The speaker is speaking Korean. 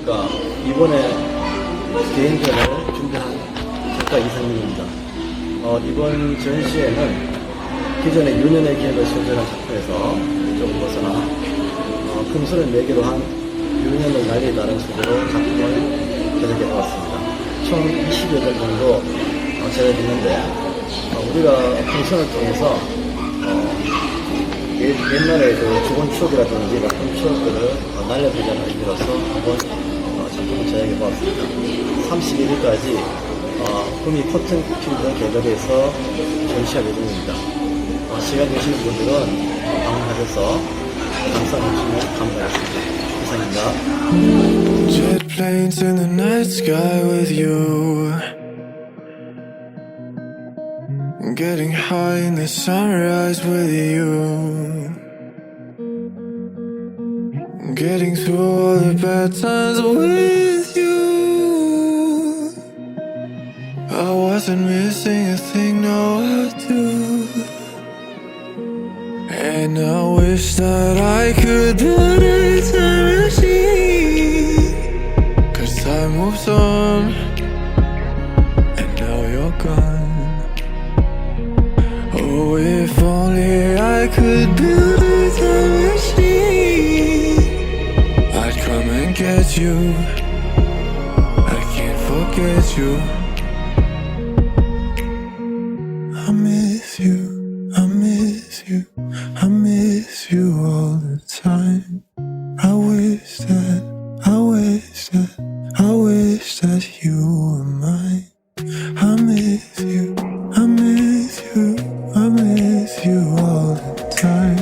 안녕하십니까. 이번에 개인전을 준비한 작가 이상민입니다. 어, 이번 전시회는 기존의 유년의 기억을 소재한 작품에서 좀 벗어나 어, 금수를 매개로 한 유년의 날이 다른 소재로 작품을 제작해 보았습니다. 총 20여 절 정도 어, 제작했는데 어, 우리가 금수를 통해서 어, 옛날에 그 죽은 추억이라든지 나쁜 추억들을 어, 날려보자는 의미로서 한번 어, 작품을 제작해 보았습니다. 31일까지 어, 금이 코튼 필드 갤러리에서 전시할 예정입니다. 어, 시간 되시는 분들은 어, 방문하셔서 감상해 주시면 감사하겠습니다. 이상입니다. Jet planes in the night sky with you. Getting high in the sunrise with you. Getting through all the bad times with you. I wasn't missing a thing, no, I do. And I wish that I could build a time machine. Cause time moves on, and now you're gone. Oh, if only I could build and get you. I can't forget you. I miss you, I miss you, I miss you all the time. I wish that, I wish that, I wish that you were mine. I miss you, I miss you, I miss you all the time.